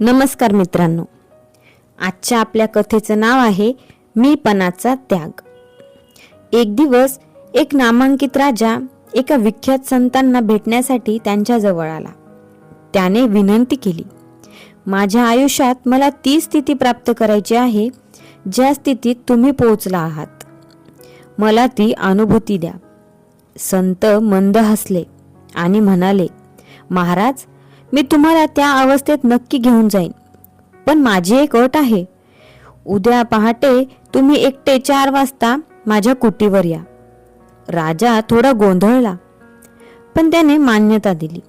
नमस्कार मित्रांनो. आजच्या आपल्या कथेचं नाव आहे मी पणाचा त्याग. एक दिवस एक नामांकित राजा एका विख्यात संतांना भेटण्यासाठी त्यांच्याजवळ आला. त्याने विनंती केली माझ्या आयुष्यात मला ती स्थिती प्राप्त करायची आहे ज्या स्थितीत तुम्ही पोहोचला आहात. मला ती अनुभूती द्या. संत मंद हसले आणि म्हणाले महाराज मी तुम्हाला त्या अवस्थेत नक्की घेऊन जाईन. पण माझी एक अट आहे. उद्या पहाटे तुम्ही एकटे चार वाजता माझ्या कुटीवर या. राजा थोडा गोंधळला पण त्याने मान्यता दिली.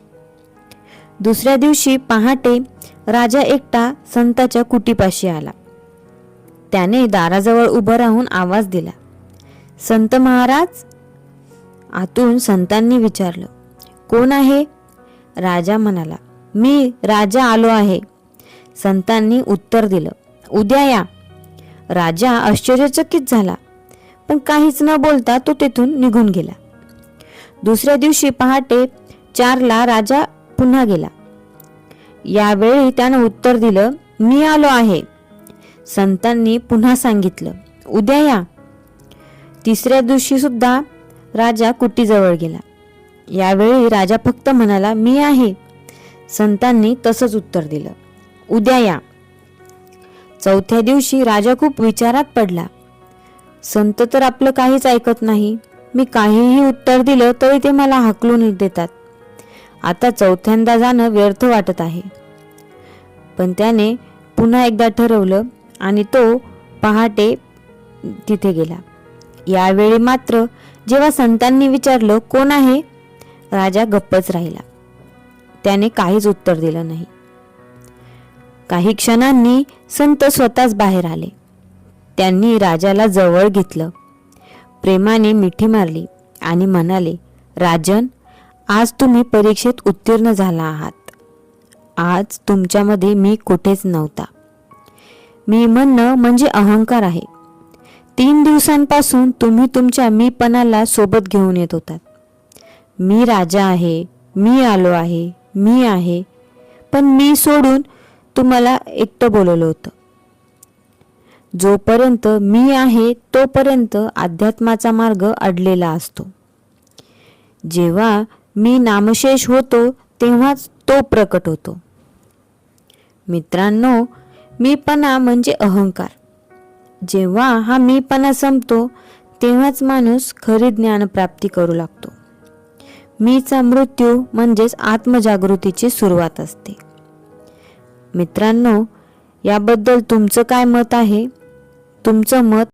दुसऱ्या दिवशी पहाटे राजा एकटा संताच्या कुटीपाशी आला. त्याने दाराजवळ उभं राहून आवाज दिला. संत महाराज? आतून संतांनी विचारलं कोण आहे? राजा म्हणाला मी राजा आलो आहे. संतांनी उत्तर दिलं उद्या या. राजा आश्चर्यचकित झाला पण काहीच न बोलता तो तेथून निघून गेला. दुसऱ्या दिवशी पहाटे चारला राजा पुन्हा गेला. यावेळी त्यानं उत्तर दिलं मी आलो आहे. संतांनी पुन्हा सांगितलं उद्या या. तिसऱ्या दिवशी सुद्धा राजा कुटीजवळ गेला. यावेळी राजा फक्त म्हणाला मी आहे. संतांनी तसंच उत्तर दिलं. उद्या या. चौथ्या दिवशी राजा खूप विचारात पडला. संत तर आपलं काहीच ऐकत नाही. मी काहीही उत्तर दिलं तरी ते मला हाकलून देतात. आता चौथ्यांदा जाणं व्यर्थ वाटत आहे. पण त्याने पुन्हा एकदा ठरवलं आणि तो पहाटे तिथे गेला. यावेळी मात्र जेव्हा संतांनी विचारलं कोण आहे? राजा गप्पच राहिला. त्याने काहीच उत्तर दिलं नाही. काही क्षणांनी संत स्वतःच बाहेर आले. त्यांनी राजाला जवळ घेतलं. प्रेमाने मिठी मारली आणि म्हणाले राजन आज तुम्ही परीक्षेत उत्तीर्ण झाला आहात. आज तुमच्यामध्ये मी कुठेच नव्हता. मी म्हणणं म्हणजे अहंकार आहे. तीन दिवसांपासून तुम्ही तुमच्या मीपणाला सोबत घेऊन येत होतात. मी राजा आहे मी आलो आहे मी आहे. पण मी सोडून तुम्हाला एकटं बोलवलं होतं. जोपर्यंत मी आहे तोपर्यंत अध्यात्माचा मार्ग अडलेला असतो. जेव्हा मी नामशेष होतो तेव्हाच तो प्रकट होतो. मित्रांनो मीपणा म्हणजे अहंकार. जेव्हा हा मीपणा संपतो तेव्हाच माणूस खरी ज्ञानप्राप्ती करू लागतो. मीचा मृत्यू म्हणजेच आत्मजागृतीची सुरुवात असते. मित्रांनो याबद्दल तुमचं काय मत आहे? तुमचं मत